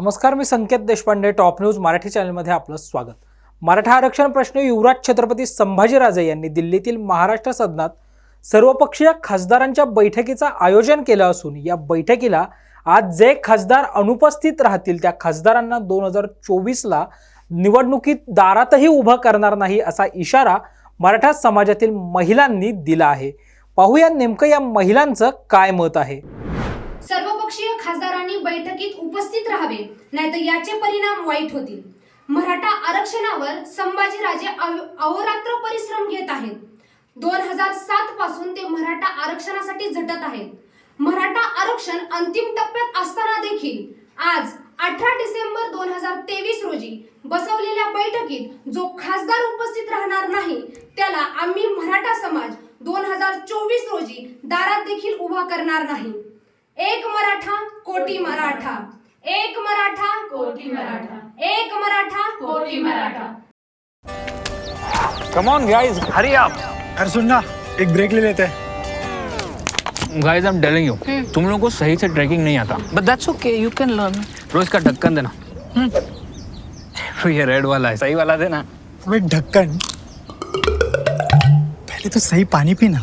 नमस्कार मी Sanket Deshpande top news Marathi चॅनलमध्ये आपलं स्वागत. मराठा आरक्षण प्रश्न युवराज छत्रपती संभाजीराजे यांनी दिल्लीतील महाराष्ट्र सदनात सर्वपक्षीय खासदारांच्या बैठकीचं आयोजन केलं असून या बैठकीला आज जे खासदार अनुपस्थित राहतील त्या खासदारांना दोन हजार चोवीसला निवडणुकीत दारातही उभं करणार नाही असा इशारा मराठा समाजातील महिलांनी दिला आहे. पाहूया नेमकं या महिलांचं काय मत आहे. सर्वांनी बैठकीत उपस्थित राहावे नाहीतर याचे परिणाम वाईट होतील. मराठा आरक्षणावर संभाजीराजे अव- अहोरात्र परिश्रम घेत आहेत. दोन हजार सात पासून ते मराठा आरक्षणासाठी झटत आहेत. मराठा आरक्षण अंतिम टप्प्यात असताना देखील आज अठरा डिसेंबर दोन हजार तेवीस रोजी बसवलेल्या बैठकीत जो खासदार उपस्थित राहणार नाही त्याला आम्ही मराठा समाज दोन हजार चोवीस रोजी दारात देखील उभा करणार नाही. एक मराठा कोटी मराठा. एक मराठा कोटी मराठा. एक मराठा कोटी Maratha. Come on guys hurry up अरे सुन ना एक ब्रेक ले लेते हैं. Guys I am telling you तुम लोगों को सही से ट्रैकिंग नहीं आता. But that's okay you can learn रोज का ढक्कन देना. तो ये रेड वाला है सही वाला देना. ढक्कन पहले तो सही पानी पीना.